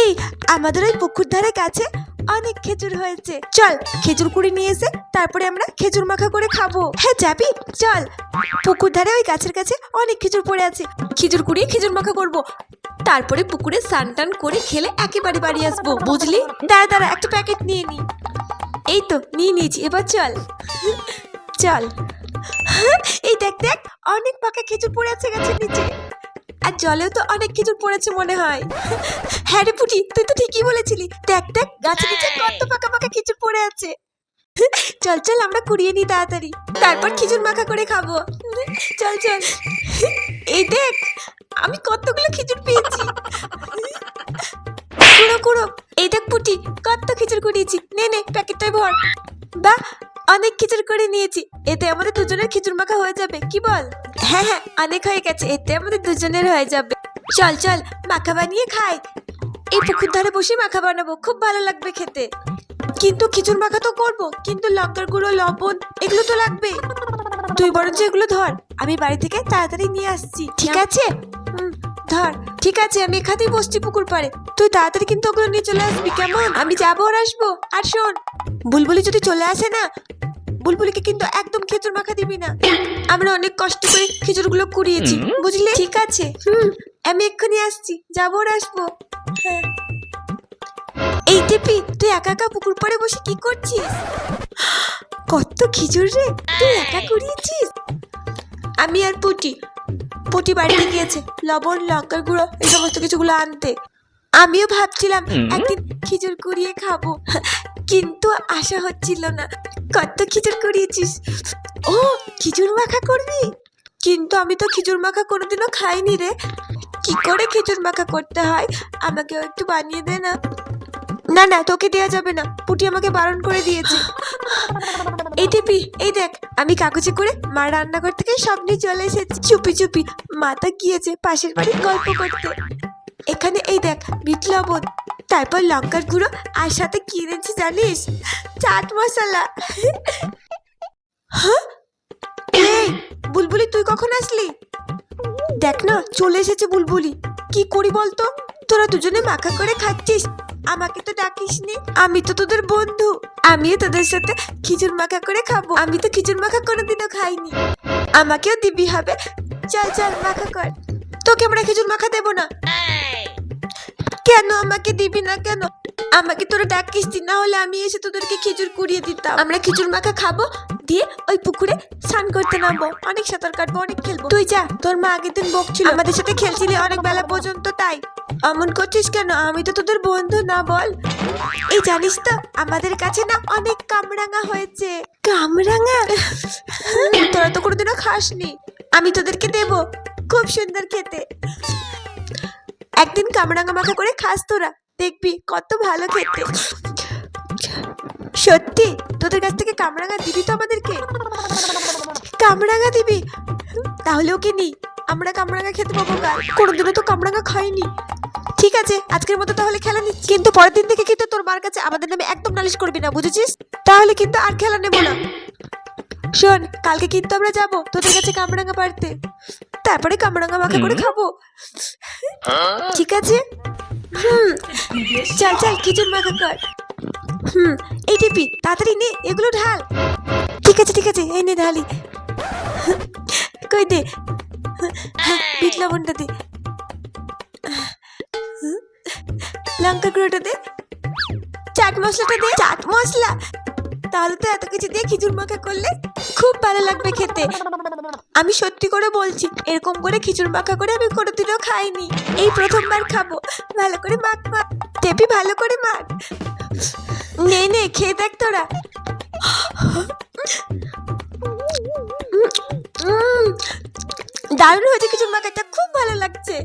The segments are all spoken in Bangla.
এই, আমাদের ওই পুকুর ধারে কাছে অনেক খেজুর হয়েছে। চল, খেজুর কুড়ি নিয়ে এসে তারপরে আমরা খেজুর মাখা করে খাব। হ্যাঁ যাবি, চল। পুকুর ধারে ওই গাছের কাছে অনেক খেজুর পড়ে আছে। খেজুর কুড়িয়ে খেজুর মাখা করব। তারপরে পুকুরে স্নান টান করে খেলে একেবারে বাড়ি আসব, বুঝলি? দাঁড়া দাঁড়া, একটা প্যাকেট নিয়ে নি। এই তো, নিয়ে নিয়েছি, এবার চল। চল। এই দেখ দেখ, অনেক পাকা খেজুর পড়ে আছে গাছের নিচে। আর জলেও তো অনেক খেজুর পড়েছে মনে হয়। হ্যাঁ রে পুটি তুই তো ঠিকই বলেছিলি। দেখ দেখ গাছের নিচে কত পাকা পাকা খেজুর পড়ে আছে। চল চল আমরা কুড়িয়ে নিই তাড়াতাড়ি। তারপর খেজুর মাখা করে খাব। চল চল। এই দেখ আমি কতগুলো খেজুর পেয়েছি। কুড়ো কুড়ো। এই দেখ পুটি কত খেজুর কুড়িয়েছি। নে নে প্যাকেটটাই ভর। বাহ অনেক খিচুড়ি করে নিয়েছি। এতে আমাদের দুজনের খিচুড়ি মাখা হয়ে যাবে। কি বল? হ্যাঁ হ্যাঁ অনেক হয়ে গেছে। এতে আমাদের দুজনের হয়ে যাবে। চল চল মাখা বানিয়ে খাই। এই পুকুর ধারে বসে মাখা বানাবো। খুব ভালো লাগবে খেতে। কিন্তু খিচুড়ি মাখা তো করব। কিন্তু লঙ্কার গুঁড়ো লবণ এগুলো তো লাগবে। তুই বরঞ্চ এগুলো ধর। আমি বাড়ি থেকে তাড়াতাড়ি নিয়ে আসছি। ঠিক আছে। ধর। ঠিক আছে আমি এখানেই বসছি পুকুর পাড়ে। তুই তাড়াতাড়ি কিন্তু ওগুলো নিয়ে চলে আসবি। কেমন? আমি যাব আর আসব। আর শোন বুলবুলি যদি চলে আসে না বুলবুলিকে কিন্তু একদম খেজুর মাখা দিবি না। আমরা অনেক কষ্ট করে খেজুরগুলো কুড়িয়েছি বুঝলি? ঠিক আছে। হুম আমি এক্ষুনি আসছি। যাব আর আসব। হ্যাঁ। এই টেপি তুই একা একা পুকুর পাড়ে বসে কি করছিস? কত খিচুর রে তুই একা কুড়িয়েছিস? আমি আর পুটি। পুটি বাড়িতে গিয়েছে লবণ লঙ্কার গুঁড়ো এই সমস্ত কিছুগুলো আনতে। আমিও ভাবছিলাম একদিন খিচুর কুড়িয়ে খাব। কিন্তু আশা হচ্ছিল না। কত খিচুর করিয়েছিস? ও খিচুর মাখা করবি? কিন্তু আমি তো খিচুর মাখা কোনোদিনও খাইনি রে। কি করে খিচুর মাখা করতে হয়? আমাকেও একটু বানিয়ে দে না। না না, তোকে দেওয়া যাবে না। পুটি আমাকে বারণ করে দিয়েছে। এই টিপি এই দেখ, আমি কাগজে করে মা রান্নাঘর থেকে সব নিয়ে চলে এসেছি। চুপি চুপি মাতা গিয়েছে পাশের বাড়ির গল্প করতে। এখানে এই দেখ বিট লবণ তারপর লঙ্কার গুঁড়ো আর সাথে কিনেছি জানিস? চাট মশলা। হ্যাঁ? বুলবুলি, তুই কখন আসলি? দেখ না, চলে এসেছে বুলবুলি। কি করি বলতো? তোরা দুজনে মাখা করে খাচ্ছিস। আমাকে তো ডাকিসনি। আমি তো তোদের বন্ধু। আমিও তোদের সাথে খিচুর মাখা করে খাব। আমি তো খিচুর মাখা কোনোদিনও খাইনি। আমাকেও দিবি হবে। চল চল, মাখা কর। তোকে আমরা খিচুর মাখা দেবো না। কেন আমাকে দিবি না কেন? আমাকে তোরা ডাকিস না হলে আমি এসে তোদেরকে খিচুর কুড়িয়ে দিতাম। আমরা খিচুর মাখা খাব, দিয়ে ওই পুকুরে স্নান করতে নামবো। অনেক সাঁতার কাটবো, অনেক খেলব। তুই যা, তোর মা আগের দিন বকছিল। আমাদের সাথে খেলছিলি অনেক বেলা পর্যন্ত, তাই। এমন করছিস কেন? আমি তো তোদের বন্ধু, না বল। এই জানিস তো, আমাদের কাছে না অনেক কামরাঙা হয়েছে। কামরাঙা? তোরা তো কোনোদিনও খাসনি। আমি তোদেরকে দেবো, খুব সুন্দর খেতে। একদিন কামরাঙা মাখা করে খাস তোরা। দেখবি কত ভালো খেতে। সত্যি, তোদের কাছ থেকে কামরাঙা দিবি তো আমাদেরকে? কামরাঙা দিবি? তাহলে ওকে নি। আমরা কামরাঙা খেতে পাবো কাল। কোনোদিনও তো কামরাঙা খাইনি। ঠিক আছে, আজকের মতো তাহলে খেলা নিচ্ছি। কিন্তু পরের দিন থেকে কিন্তু তোর মার কাছে আমাদের নামে একদম নালিশ করবি না, বুঝেছিস? তাহলে কিন্তু আর খেলা নেব না। শোন, কালকে কিন্তু আমরা যাব তোদের কাছে কামরাঙা পারতে তারপরে কামরাঙা মাখা করে খাব। ঠিক আছে হুম। চল চল খিচুর মাখা কর হুম এই টিপি তাড়াতাড়ি নে এগুলো ঢাল। ঠিক আছে ঠিক আছে এই নে ঢালি। কই দে? হ্যাঁ, বিট লবণটা দে। লঙ্কা গুঁড়োটা দে। চাট মশলাটা দে। চাট মশলা? তাহলে তো এত কিছু দিয়ে খিচুর মাখা করলে খুব ভালো লাগবে খেতে। আমি সত্যি করে বলছি, এরকম করে খিচুড় মাখা করে আমি কোনোদিনও খাইনি। এই প্রথমবার খাব। ভালো করে মাখ মাখ। টেপি, ভালো করে মাখ। নে নে, খেয়ে দেখ তোরা। দারুণ হয়েছে খিচুড় মাখাটা, খুব ভালো লাগছে।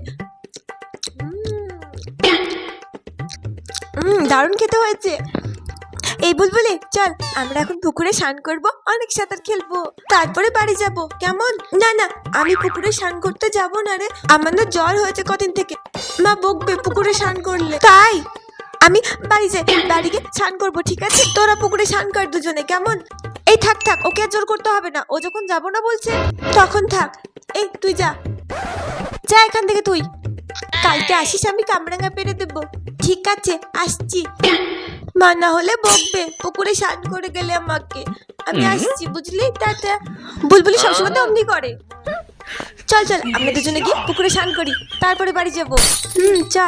দারুণ খেতে হয়েছে। এই বুলবুলি, চল, আমরা এখন পুকুরে স্নান করব, অনেক সাঁতার খেলব। তারপরে বাড়ি যাব, কেমন? না না, আমি পুকুরে স্নান করতে যাব না রে, আমার জ্বর হয়েছে কদিন থেকে। মা বকবে পুকুরে স্নান করলে। তাই? আমি বাড়ি যাই, বাড়ি গিয়ে স্নান করব, ঠিক আছে? তোরা পুকুরে স্নান কর দুজনে, কেমন? এই থাক থাক, ওকে আর জোর করতে হবে না, ও যখন যাব না বলছে, তখন থাক। এই, তুই যা। যা এখান থেকে তুই। কালকে আসিস, আমি কামরাঙ্গা পেরে দেবো। ঠিক আছে, আসছি। মা না হলে বকবে। পুকুরে স্নান করে গেলে আমাকে। আমি আসছি বুঝলি? টাটা বুলবুলি সবসময় তো অমনি করে। চল চল আমরা দুজনে গিয়ে পুকুরে স্নান করি। তারপরে বাড়ি যাব। হুম চল।